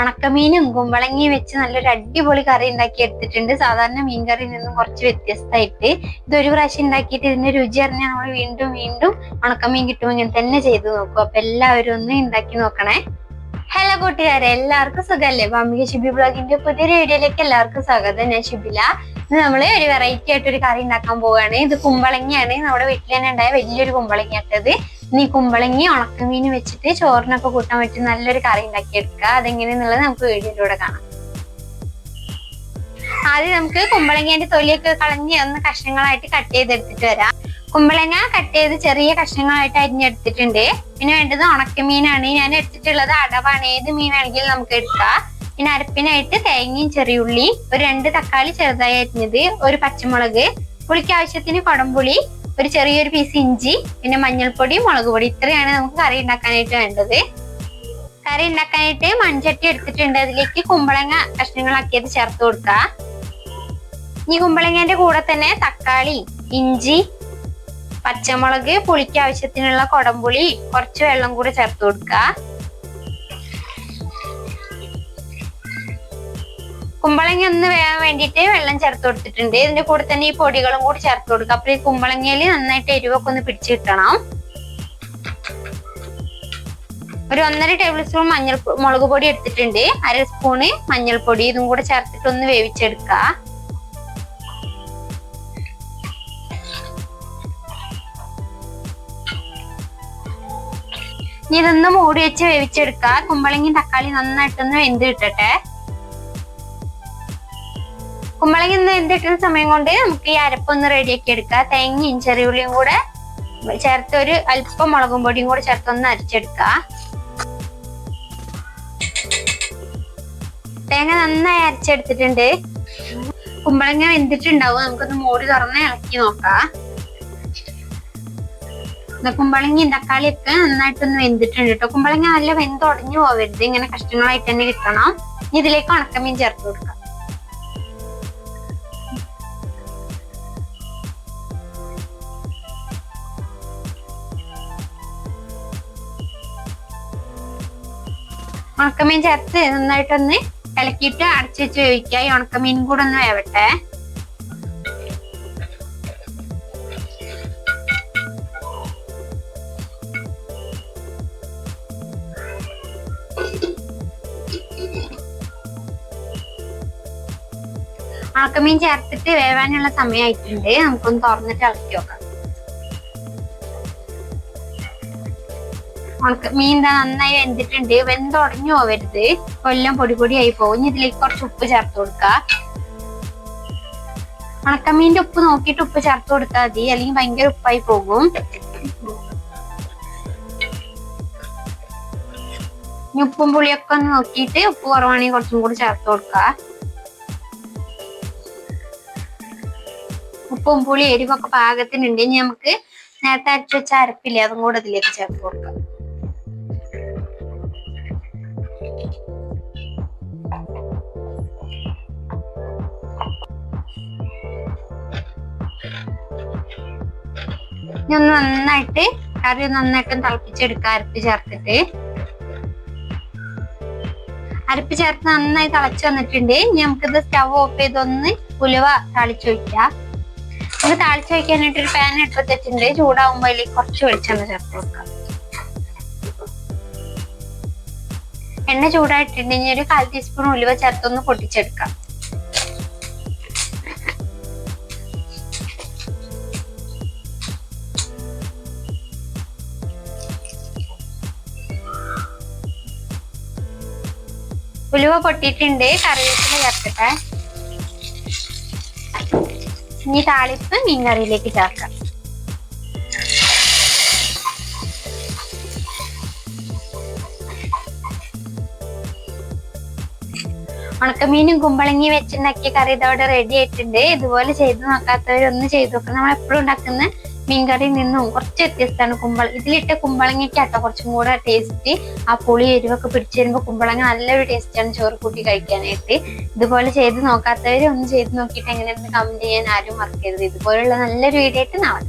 ഉണക്കമീനും കുമ്പളങ്ങിയും വെച്ച് നല്ലൊരു അടിപൊളി കറി ഉണ്ടാക്കി എടുത്തിട്ടുണ്ട്. സാധാരണ മീൻ നിന്നും കുറച്ച് വ്യത്യസ്തമായിട്ട്. ഇതൊരു പ്രാവശ്യം ഉണ്ടാക്കിയിട്ട് ഇതിന്റെ രുചി അറിഞ്ഞാൽ നമ്മൾ വീണ്ടും വീണ്ടും ഉണക്കമീൻ കിട്ടും. ഇങ്ങനെ തന്നെ ചെയ്തു നോക്കും. അപ്പൊ എല്ലാവരും ഒന്ന് ഉണ്ടാക്കി നോക്കണേ. ഹലോ കൂട്ടുകാരെ എല്ലാവർക്കും സുഖമല്ലേ ബാമിക ഷിബി ബ്ലോഗിന്റെ പുതിയൊരു വീഡിയോയിലേക്ക് എല്ലാവർക്കും സ്വാഗതം. ഞാൻ ഷിബില ഇന്ന് നമ്മൾ ഒരു വെറൈറ്റി ആയിട്ട് ഒരു കറി ഉണ്ടാക്കാൻ പോവുകയാണ് ഇത് കുമ്പളങ്ങിയാണ്. നമ്മുടെ വീട്ടിൽ തന്നെ ഉണ്ടായ വലിയൊരു കുമ്പളങ്ങ ഇട്ടത് ഇനി കുമ്പളങ്ങി ഉണക്കമീൻ വെച്ചിട്ട് ചോറിനൊക്കെ കൂട്ടാൻ പറ്റി നല്ലൊരു കറി ഉണ്ടാക്കി എടുക്കുക അതെങ്ങനെയാന്നുള്ളത് നമുക്ക് വീഡിയോയിലൂടെ കാണാം. ആദ്യം നമുക്ക് കുമ്പളങ്ങേന്റെ തൊലിയൊക്കെ കളഞ്ഞ് ഒന്ന് കഷ്ണങ്ങളായിട്ട് കട്ട് ചെയ്തെടുത്തിട്ട് വരാം. കുമ്പളങ്ങ കട്ട് ചെയ്ത് ചെറിയ കഷ്ണങ്ങളായിട്ട് അരിഞ്ഞെടുത്തിട്ടുണ്ട്. പിന്നെ വേണ്ടത് ഉണക്കമീനാണ്. ഞാൻ എടുത്തിട്ടുള്ളത് അടവാണ്. ഏത് മീൻ വേണമെങ്കിലും നമുക്ക് എടുക്കാം. പിന്നെ അരപ്പിനായിട്ട് തേങ്ങയും ചെറിയുള്ളി ഒരു രണ്ട് തക്കാളി ചെറുതായി അരിഞ്ഞത് ഒരു പച്ചമുളക് പുളിക്ക് ആവശ്യത്തിന് കുടംപുളി ഒരു ചെറിയൊരു പീസ് ഇഞ്ചി പിന്നെ മഞ്ഞൾപ്പൊടി മുളക് പൊടി. ഇത്രയാണ് നമുക്ക് കറി ഉണ്ടാക്കാനായിട്ട് വേണ്ടത്. കറി ഉണ്ടാക്കാനായിട്ട് മൺചട്ടി എടുത്തിട്ടുണ്ട്. അതിലേക്ക് കുമ്പളങ്ങ കഷ്ണങ്ങളാക്കിയത് ചേർത്ത് കൊടുക്കുക ഈ കുമ്പളങ്ങന്റെ കൂടെ തന്നെ തക്കാളി ഇഞ്ചി പച്ചമുളക് പുളിക്ക് ആവശ്യത്തിനുള്ള കൊടംപുളി കുറച്ച് വെള്ളം കൂടെ ചേർത്ത് കൊടുക്കുക കുമ്പളങ്ങ ഒന്ന് വേകാൻ വേണ്ടിയിട്ട് വെള്ളം ചേർത്ത് കൊടുത്തിട്ടുണ്ട്. ഇതിന്റെ കൂടെ തന്നെ ഈ പൊടികളും കൂടി ചേർത്ത് കൊടുക്കുക അപ്പൊ ഈ കുമ്പളങ്ങയിൽ നന്നായിട്ട് എരിവൊക്കെ ഒന്ന് പിടിച്ചു കിട്ടണം. ഒരു ഒന്നര ടേബിൾ സ്പൂൺ മഞ്ഞൾ മുളക് പൊടി എടുത്തിട്ടുണ്ട്. അര സ്പൂണ് മഞ്ഞൾപ്പൊടി ഇതും കൂടെ ചേർത്തിട്ട് ഒന്ന് വേവിച്ചെടുക്കുക ഇനി ഇതൊന്ന് മൂടി വെച്ച് വേവിച്ചെടുക്കുക കുമ്പളങ്ങി തക്കാളി നന്നായിട്ടൊന്ന് വെന്ത് കിട്ടട്ടെ. കുമ്പളങ്ങി ഒന്ന് വെന്തിട്ടുന്ന സമയം കൊണ്ട് നമുക്ക് ഈ അരപ്പൊന്ന് റെഡിയാക്കി എടുക്കുക തേങ്ങയും ചെറിയുള്ളിയും കൂടെ ചേർത്ത് ഒരു അല്പം മുളകും പൊടിയും കൂടെ ചേർത്തൊന്ന് അരച്ചെടുക്കുക തേങ്ങ നന്നായി അരച്ചെടുത്തിട്ടുണ്ട്. കുമ്പളങ്ങ വെന്തിട്ടുണ്ടാവും. നമുക്കൊന്ന് മോടി തുറന്ന് ഇളക്കി നോക്കാം. കുമ്പളങ്ങയും തക്കാളിയൊക്കെ നന്നായിട്ടൊന്ന് വെന്തിട്ടുണ്ട് കേട്ടോ കുമ്പളങ്ങ നല്ല വെന്തുടഞ്ഞു പോവരുത്. ഇങ്ങനെ കഷ്ണങ്ങളായിട്ട് തന്നെ കിട്ടണം. ഇതിലേക്ക് ഉണക്കമീൻ ചേർത്ത് കൊടുക്കാം. ഉണക്കമീൻ ചേർത്ത് നന്നായിട്ടൊന്ന് ഇളക്കിയിട്ട് അടച്ചു വെച്ച് വേവിക്കുക. ഈ ഉണക്കമീൻ കൂടെ ഒന്ന് വേവട്ടെ. ഉണക്കമീൻ ചേർത്തിട്ട് വേവാനുള്ള സമയമായിട്ടുണ്ട്. നമുക്കൊന്ന് തുറന്നിട്ട് ഇളക്കി നോക്കാം. ഉണക്ക മീൻ നന്നായി വെന്തിട്ടുണ്ട്. വെന്തുടഞ്ഞു പോവരുത്. കൊല്ലം പൊടി പൊടിയായി പോകും ഇനി ഇതിലേക്ക് കുറച്ച് ഉപ്പ് ചേർത്ത് കൊടുക്കുക ഉണക്കമീന്റെ ഉപ്പ് നോക്കിയിട്ട് ഉപ്പ് ചേർത്ത് കൊടുത്താൽ മതി. അല്ലെങ്കിൽ ഭയങ്കര ഉപ്പായി പോകും. ഇനി ഉപ്പും പുളിയൊക്കെ ഒന്ന് നോക്കിയിട്ട് ഉപ്പ് കുറവാണെങ്കിൽ കുറച്ചും കൂടി ചേർത്ത് കൊടുക്കുക ഉപ്പും പുളി എരിവൊക്കെ പാകത്തിനുണ്ട്. ഇനി നമുക്ക് നേരത്തെ അരച്ചു വെച്ച അരപ്പില്ലേ അതും കൂടെ ഇതിലേക്ക് ചേർത്ത് കൊടുക്കാം. ഇനി ഒന്ന് നന്നായിട്ട് കറി നന്നായിട്ട് തിളപ്പിച്ചെടുക്കുക അരപ്പ് ചേർത്തിട്ട്. അരപ്പ് ചേർത്ത് നന്നായി തിളച്ചു വന്നിട്ടുണ്ട്. ഇനി നമുക്കിത് സ്റ്റവ് ഓഫ് ചെയ്തൊന്ന് ഉലുവ താളിച്ചു വയ്ക്കാം നമുക്ക് താളിച്ചു വയ്ക്കാനായിട്ട് ഒരു പാൻ ഇട്ട് വെച്ചിട്ടുണ്ട് ചൂടാവുമ്പോൾ അതിലേക്ക് കുറച്ച് വെളിച്ചെണ്ണ ചേർത്ത് കൊടുക്കാം. എണ്ണ ചൂടായിട്ടുണ്ട്. ഇനി ഒരു കാൽ ടീസ്പൂൺ ഉലുവ ചേർത്തൊന്ന് പൊട്ടിച്ചെടുക്കാം. ഉലുവ പൊട്ടിയിട്ടുണ്ട് കറിവേപ്പില ചേർക്കട്ടെ. ഇനി താളിപ്പ് മീൻകറിയിലേക്ക് ചേർക്കാം. ഉണക്കമീനും കുമ്പളങ്ങി വെച്ചുണ്ടാക്കിയ കറി ഇതോടെ റെഡി ആയിട്ടുണ്ട്. ഇതുപോലെ ചെയ്ത് നോക്കാത്തവരൊന്ന് ചെയ്ത് നോക്കണം നമ്മൾ എപ്പോഴും ഉണ്ടാക്കുന്ന മീൻകറിയിൽ നിന്നും കുറച്ച് വ്യത്യസ്തമാണ് കുമ്പള. ഇതിലിട്ട കുമ്പളങ്ങയ്ക്കാട്ടോ കുറച്ചും കൂടെ ടേസ്റ്റ് ആ പുളി എരിവൊക്കെ പിടിച്ചു വരുമ്പോൾ കുമ്പളങ്ങ നല്ലൊരു ടേസ്റ്റാണ് ചോറ് കൂട്ടി കഴിക്കാനായിട്ട്. ഇതുപോലെ ചെയ്ത് നോക്കാത്തവർ ഒന്ന് ചെയ്ത് നോക്കിയിട്ട് എങ്ങനെയാണെന്ന് കമന്റ് ചെയ്യാൻ ആരും മറക്കരുത്. ഇതുപോലുള്ള നല്ലൊരു വീഡിയോ ആയിട്ട് നാളെ